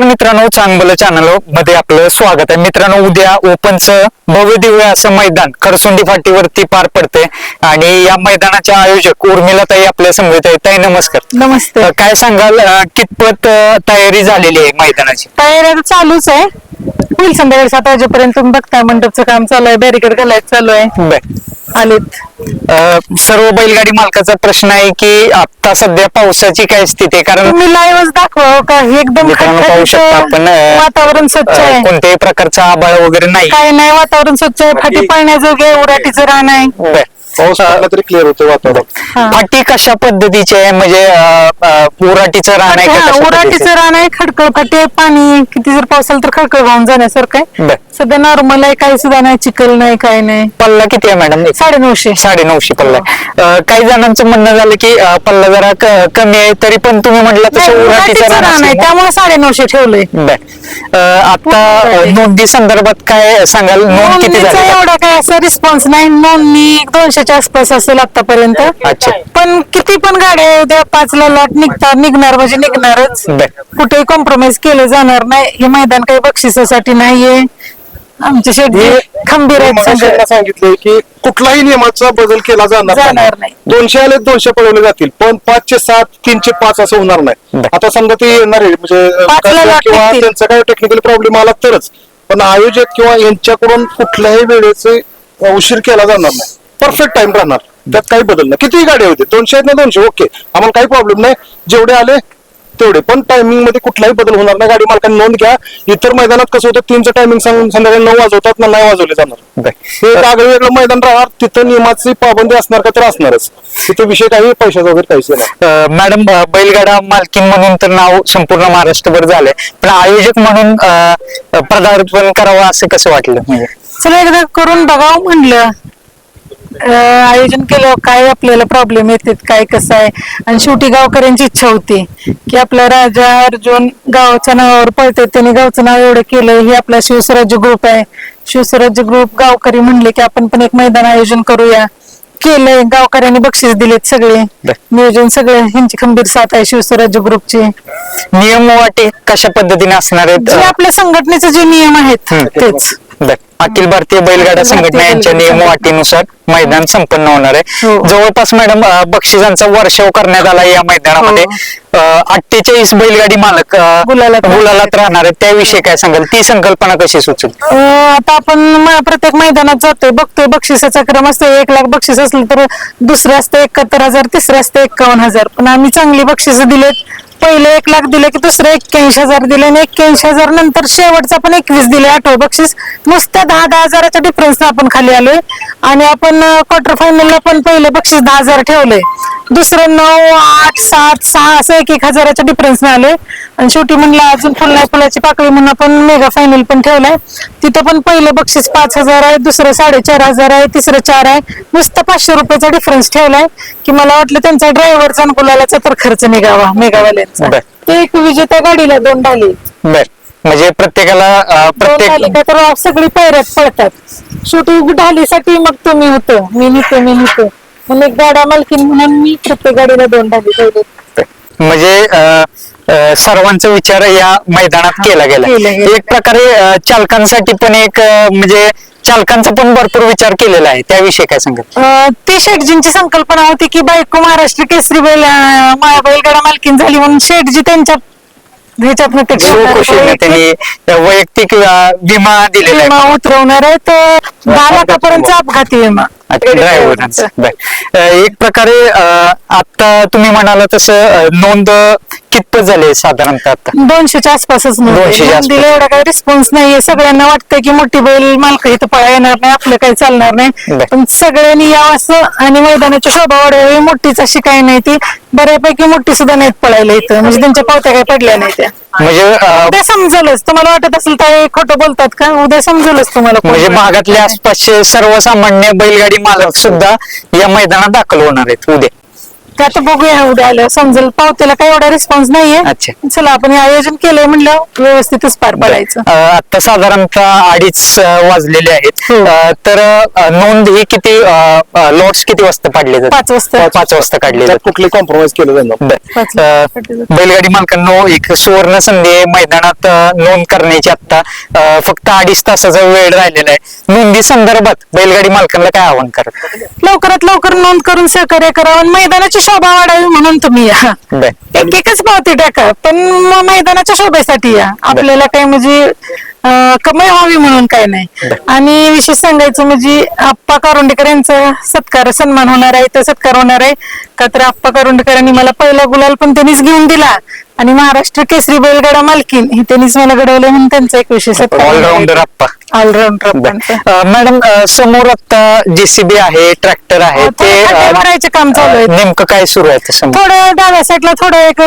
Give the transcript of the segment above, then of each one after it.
मित्रांनो चांगलं चॅनलमध्ये आपलं स्वागत आहे. मित्रांनो उद्या ओपनचं भव्य दिव्य असं मैदान खरसुंडी फाटीवरती पार पडते आणि या मैदानाच्या आयोजक उर्मिला ताई आपल्या आहे ताई नमस्कार. नमस्ते. काय सांगाल? कितपत तयारी झालेली आहे मैदानाची? तयारी चालूच आहे. होईल संध्याकाळी सात वाजेपर्यंत. तुम्ही बघताय मंडपचं काम चालू आहे बॅरिकेड घालायचं चालू आहे. आलेत सर्व बैलगाडी मालकाचा प्रश्न आहे की आता सध्या पावसाची काय स्थिती आहे? कारण तुम्ही लाईव्हच दाखवा का? हे एकदम मित्रांनो पाहू शकता आपण अं, वातावरण स्वच्छ अं, आहे. कोणत्याही प्रकारचा आबाळ वगैरे नाही. काय नाही वातावरण स्वच्छ आहे. फाटी पळण्याजोगे आहे उराटीचं रान आहे. बर. पाऊस पडला तरी क्लिअर होतं वातावरण. हा. फाटी कशा पद्धतीची आहे? म्हणजे अं, अं, उराटीचं रान आहे का हा, पद्धतीचं? उराटीचं रान आहे. खडकळ फाटी आहे. पाणी किती जर पाऊस आला तर खडकळ वाहून जाण्यासारखं आहे. बर. सध्या नॉर्मल आहे. काही सुद्धा नाही. चिखल नाही काही नाही. पल्ला किती आहे मॅडम साडे नऊशे साडे नऊशे पल्ला. अं, काही जणांचं म्हणणं झालं की अं, पल्ला जरा क- कमी आहे तरी पण तुम्ही म्हटलं तसं उराटीचं उराटीचं रान रान आहे असल्यामुळे- त्यामुळे साडे नऊशे ठेवलंय. बर. अं, आता अं, नोंदी संदर्भात काय सांगाल? नोंद किती नोंदणीचा झाली? एवढा काय असा रिस्पॉन्स नाही. नोंदणी एक दोनशेच्या आसपास असेल आतापर्यंत. अच्छा. पण किती पण गाड्या उद्या पाचला लॉट निघतात निघणार म्हणजे निघणारच. बर. कुठेही कॉम्प्रोमाइज केलं जाणार नाही. हे मैदान काही बक्षिसासाठी नाहीये. आमचे शेती खंबीर आहेत सांगितलंय की कुठलाही नियमाचा बदल केला जाणार जाणार नाही. दोनशे आले दोनशे पळवले जातील पण पाचशे सात तीनशे पाच असं होणार नाही. बर. आता समजा ते येणार आहे म्हणजे पाचला किंवा. त्यांचा काय टेक्निकल प्रॉब्लेम आला तरच. पण आयोजक किंवा यांच्याकडून कुठल्याही वेळेचे अं, उशीर केला जाणार नाही. परफेक्ट टाइम राहणार. त्यात काही बदल नाही. कितीही गाडी होते दोनशे आहेत ना दोनशे ओके. आम्हाला काही प्रॉब्लेम नाही. जेवढे आले तेवढे. पण टायमिंगमध्ये कुठलाही बदल होणार नाही. गाडी मालकांनी नोंद घ्या. इतर मैदानात कसं होतं तीनचं टायमिंग सांगून संध्याकाळी नऊ वाजवतात ना नाही वाजवले जाणार. हे एक आगळं वेगळं मैदान राहणार तिथं नियमाची पाबंदी असणार का तर असणारच. तिथे विषय काही पैशाचा वगैरे काहीच नाही. मॅडम बैलगाडा मालकीन म्हणून तर नाव संपूर्ण महाराष्ट्रभर झालंय. पण आयोजक म्हणून पदार्पण करावं असं कसं वाटलं? चला एकदा करून बघावं म्हणलं. आयोजन केलं काय आपल्याला प्रॉब्लेम येतात काय कसं आहे? आणि शेवटी गावकऱ्यांची इच्छा होती की आपला राजा अर्जुन गावच्या नावावर पळते त्यांनी गावचं नाव एवढं केलं हे आपला शिवस्वराज्य ग्रुप आहे. शिवस्वराज्य ग्रुप गावकरी म्हणले की आपण पण एक मैदान आयोजन करूया. केलंय. गावकऱ्यांनी बक्षीस दिलेत सगळे. नियोजन सगळे. ह्यांची खंबीर साथ आहे शिवस्वराज्य ग्रुपची नियम वाटे कशा पद्धतीने असणार आहेत? जे आपल्या संघटनेचे जे नियम आहेत. तेच. बर. अखिल भारतीय बैलगाडा संघटना यांच्या नियम वाटीनुसार मैदान संपन्न होणार आहे. हो. जवळपास मॅडम अं, बक्षिसांचा वर्षाव करण्यात आला या मैदानामध्ये. अठ्ठेचाळीस बैलगाडी मालक अं, हो. गुलालात राहणार. गुलालात राहणार आहेत. त्याविषयी काय सांगाल? ती संकल्पना कशी सुचेल? अं, आता आपण म- प्रत्येक मैदानात जातोय बघतोय बक्षिसाचा क्रम असतो एक लाख बक्षीस असलं तर दुसरं असतं एकाहत्तर हजार तिसरं असतं एकावन्न हजार. पण आम्ही चांगली बक्षीस दिलेत. पहिले एक लाख दिले की दुसरे एक्क्याऐंशी हजार दिले आणि एक्क्याऐंशी हजार नंतर शेवटचा पण एकवीस दिले आठव. बक्षीस नुसत्या दहा दहा हजाराच्या डिफरन्स आपण खाली आलोय. आणि आपण क्वार्टर फायनलला पण पहिले बक्षीस दहा हजार ठेवलंय. दुसरं नऊ आठ सात सहा असं एक एक हजाराच्या डिफरन्स आलोय आणि शेवटी म्हणलं अजून फुल नाही फुलाची पाकळी म्हणून आपण मेगा फायनल पण ठेवलाय. तिथं पण पहिलं बक्षीस पाच हजार आहे दुसरं साडेचार हजार आहे तिसरं चार आहे. नुसतं पाचशे रुपयाचा डिफरन्स ठेवलाय की मला वाटलं त्यांचा ड्रायव्हरचा आणि गुलालाचा तर खर्च निघावा मेगावाल्यांचा. ते एक विजेत्या गाडीला दोन डाली. बर. म्हणजे प्रत्येकाला प्रत्येक तर सगळी पैऱ्यात पळतात. शेवटी ढालीसाठी मग तुम्ही होतं. मी निघतो मी निघतो मग एक गाडा मालकीन म्हणून मी प्रत्येक गाडीला दोन ठेवले. म्हणजे अं, अं, सर्वांचा विचार या मैदानात केला गेला. केला गेला. एक प्रकारे अं, चालकांसाठी पण एक अं, म्हणजे चालकांचा पण भरपूर विचार केलेला आहे. त्याविषयी काय सांगाल? अं, ते शेटजींची संकल्पना होती की बायको महाराष्ट्र केसरी बैल अं, मा- बैलगाडा मालकीन झाली म्हणून शेटजी त्यांच्या ह्याच्यातनं ते ठेवणार. शिवकृषीने त्यांनी वैयक्तिक विमा दिलेला आहे उतरवणार आहे तर दहा लाखापर्यंत अपघाती विमा ड्रायव्हरांचा बर. अं, एक प्रकारे अं, आता तुम्ही म्हणाला तसं अं, नोंद कितपत झाली साधारणतः आता? दोनशेच्या आसपासच दोनशेच्या आसपास. दिला एवढा काही रिस्पॉन्स नाहीये. सगळ्यांना वाटतं की मोठी बैल मालक इथं पळा येणार नाही आपलं काही चालणार नाही. बर. पण सगळ्यांनी यावं असं आणि मैदानाची शोभा वाढवावी मोठीच अशी काही नाही ती. बऱ्यापैकी मोठी सुद्धा नाहीत पळायला इथं. म्हणजे त्यांच्या पावत्या काही पडल्या नाही त्या. म्हणजे अं, उद्या समजलच. तुम्हाला वाटत असेल तर खोटं बोलतात का? उद्या समजलच तुम्हाला कोण म्हणजे बोलतंय. भागातले आसपासचे सर्वसामान्य बैलगाडी मालक सुद्धा या मैदानात दाखल होणार आहेत उद्या. ते आता बघूया उद्या आलं समजेल पावतीला काही एवढा रिस्पॉन्स नाहीये. अच्छा. चला आपण हे आयोजन केलंय म्हणलं व्यवस्थितच पार पाडायचं. आता साधारणतः अडीच अ, वाजलेले आहेत. हो. अ, तर अ, नोंद ही किती लॉट्स किती वाजता पाडले जातात? पाच वाजता. पाच वाजता काढले त्यात जातात. कुठले कॉम्प्रोमाइज केलं जाणार बर. पाच अ, वाजता. बैलगाडी मालकांनो एक सुवर्ण संधी आहे. मैदानात अ, नोंद करण्याची आता अ, फक्त अडीच तासाचा वेळ राहिलेला आहे. नोंदी संदर्भात बैलगाडी मालकांना काय आवाहन करत लवकरात लवकर नोंद करून सहकार्य करावं आणि मैदानाची शोभा वाढावी म्हणून तुम्ही या. बर. एक एकच पावती टाका पण मैदानाच्या शोभेसाठी या. आपल्याला काय म्हणजे अं, कमाई व्हावी म्हणून काय नाही. आणि विशेष सांगायचं म्हणजे आप्पा कारुंडेकर यांचा सत्कार सन्मान होणार आहे तर सत्कार होणार आहे. का तर आप्पा कारुंडेकरांनी मला पहिला गुलाल पण त्यांनीच घेऊन दिला. आणि महाराष्ट्र केसरी बैलगाडा मालकीन हे त्यांनीच मला घडवलं म्हणून त्यांचा एक विशेष ऑलराऊंडर आप्पा. ऑलराऊंडर अ, मॅडम अ, समोर आता जेसीबी आहे ट्रॅक्टर आहे हो, ते अ, भरायचे काम चालू आहे. नेमकं काय सुरू आहे ते समोर? थोडं डाव्या साईडला थोडं एक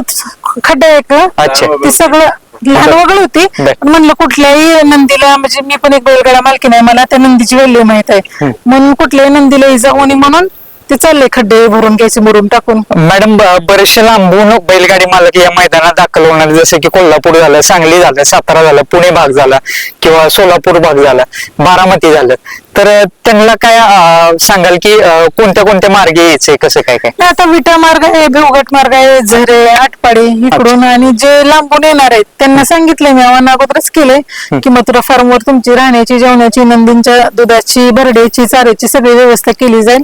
खड्डा एक. अच्छा. ते सगळं लहान वगळ होती बर. पण म्हणलं कुठल्याही नंदीला म्हणजे मी पण एक बैलगाडा मालकी नाही मला त्या नंदीची व्हॅल्यू माहीत आहे. म्हणून कुठल्याही नंदीला जाऊ नये म्हणून ते चालले खड्डे भरून घ्यायचे मुरून टाकून. मॅडम ब- बरेचसे लांबून बैलगाडी मालक या मैदानात दाखल होणार जसं की कोल्हापूर झालं सांगली झालं सातारा झालं पुणे भाग झाला किंवा सोलापूर भाग झाला बारामती झालं. तर अ, त्यांना काय अ, सांगाल की अ, कोणत्या कोणत्या मार्गे यायचंय कसं काय काय? नाही, आता विटा मार्ग आहे भेवघाट मार्ग आहे झरे आटपाडी इकडून आणि जे लांबून येणार आहेत त्यांना सांगितलंय मी आव्हान अगोदरच केलंय की मथुरा फार्मवर तुमची राहण्याची जेवणाची नंदींच्या दुधाची भरड्याची चाऱ्याची सगळी व्यवस्था केली जाईल.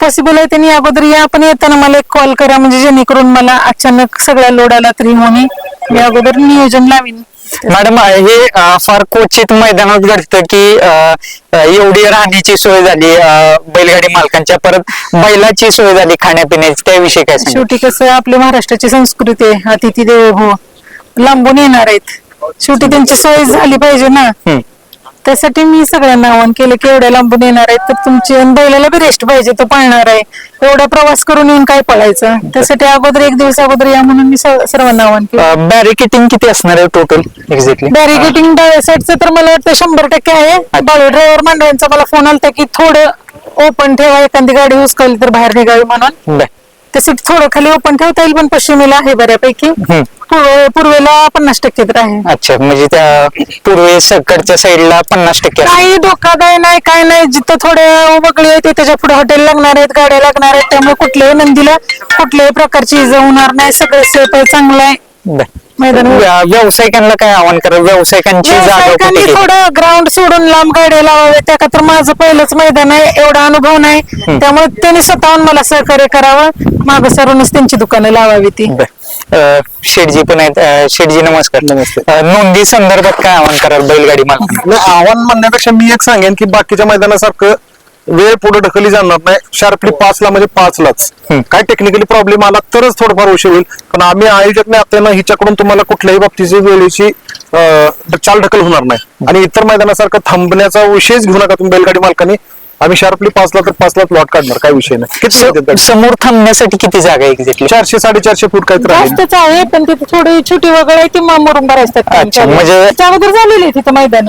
पॉसिबल आहे त्यांनी अगोदर या आपण येताना मला एक कॉल करा म्हणजे जेणेकरून मला अचानक सगळ्या लोड आला तरी होणे मी अगोदर नियोजन लावीन मॅडम हे अ, फार क्वचित मैदानात घडतं की अ, एवढी राहण्याची सोय झाली अ, बैलगाडी मालकांच्या परत बैलाची सोय झाली खाण्यापिण्याची त्याविषयी काय सांगाल? शेवटी कसं आपल्या महाराष्ट्राची संस्कृती आहे अतिथी देवो हो लांबून येणार आहेत शेवटी त्यांची सोय झाली पाहिजे ना हम्म. त्यासाठी मी सगळ्यांना आवाहन केलं की एवढ्या लांबून येणार आहेत तर तुमची आणि बैलाला बी रेस्ट पाहिजे तो पळणार आहे. एवढा प्रवास करून येऊन काय पळायचं? त्यासाठी अगोदर एक दिवस अगोदर या म्हणून मी स- सर्वांना आवाहन केलं. बॅरिकेटिंग किती असणार आहे टोटल एक्झॅक्टली बॅरिगेटिंग डाव्या साईडचं तर मला वाटतं शंभर टक्के आहे. बाळू ड्रायव्हर मंडळांचा मला फोन आलता की थोडं ओपन ठेवा एखादी गाडी हुसकवली तर बाहेर निघावी म्हणून. त्यासाठी थोडं खाली ओपन ठेवता येईल पण पश्चिमेला आहे बऱ्यापैकी. पूर्व- पूर्वेला पन्नास टक्के तर आहे. अच्छा म्हणजे त्या पूर्वे सकडच्या साईडला पन्नास टक्के असणार. काही धोकादाय नाही काय नाही. जिथं थोडे वगळी आहे त्याच्या पुढे हॉटेल लागणार आहेत गाड्या लागणार आहेत त्यामुळे कुठल्याही नंदीला कुठल्याही प्रकारची इजा होणार नाही. सगळं सेफ आहे चांगलं आहे. बर. मैदान व्या- व्यावसायिकांना काय आव्हान करा? व्यावसायिकांची जागा व्यावसायिकांनी? थोडं ग्राउंड सोडून लांब गाड्या लावाव्या त्या का तर माझं पहिलंच मैदान आहे एवढा अनुभव नाही. त्यामुळे त्यांनी स्वतःहून मला सहकार्य करावं. मागं सरूनच त्यांची दुकानं लावावी ती. बर. अं, शेठजी पण आहेत. अं, शेठजी नमस्कार. नमस्ते. अं, नोंदी संदर्भात काय आव्हान कराल बैलगाडी मालकांना? नाही आव्हान म्हणण्यापेक्षा मी एक सांगेन की बाकीच्या मैदानासारखं वेळ पुढे ढकलली जाणार नाही. शार्पली पाचला म्हणजे पाचलाच. हम्म. काय टेक्निकली प्रॉब्लेम आला तरच थोडंफार उशीर होईल. पण आम्ही आयोजक नाही हिच्याकडून तुम्हाला कुठल्याही बाबतीची वेळेची चाल ढकल होणार नाही. आणि इतर मैदानासारखं थांबण्याचा विषयच घेऊ नका तुम्ही बैलगाडी मालकांनी. आम्ही शार्पली पाचला तर पाचलाच लॉट काढणार काय विषय नाही? समोर थांबण्यासाठी किती जागा एक्झॅक्टली चारशे साडेचारशे फूट काहीतरी आहे. जास्तच आहे पण तिथे थोडी छोटी वगैरे आहे ती मुरुंब असतात म्हणजे- अगोदर झालेली आहे तिथं मैदान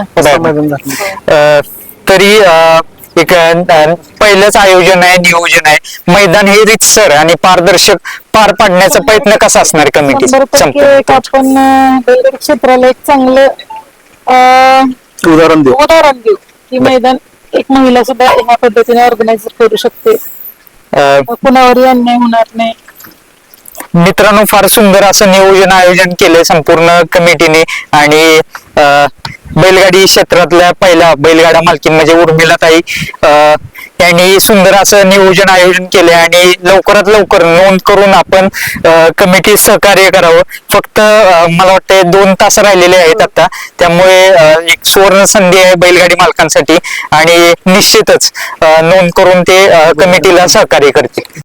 तरी एक पहिलंच आयोजन आहे नियोजन आहे. मैदान हे रितसर आणि पारदर्शक पार पाडण्याचा प्रयत्न कसा असणार कमिटी आपण क्षेत्राला एक चांगलं अं, उदाहरण देऊ. उदाहरण देऊ की मैदान एक महिला सुद्धा ह्या पद्धतीने ऑर्गनाईज करू शकते. कुणावरही अन्याय होणार नाही. मित्रांनो फार सुंदर असं नियोजन आयोजन केलंय संपूर्ण कमिटीने आणि अं, बैलगाडी क्षेत्रातल्या पहिल्या बैलगाडा मालकीन म्हणजे उर्मिला ताई यांनी सुंदर असं नियोजन आयोजन केले आणि लवकरात लवकर नोंद करून आपण कमिटी सहकार्य करावं. फक्त मला वाटतं दोन तास राहिलेले आहेत आता. त्यामुळे एक सुवर्ण संधी आहे बैलगाडी मालकांसाठी आणि निश्चितच नोंद करून ते कमिटीला सहकार्य करतील.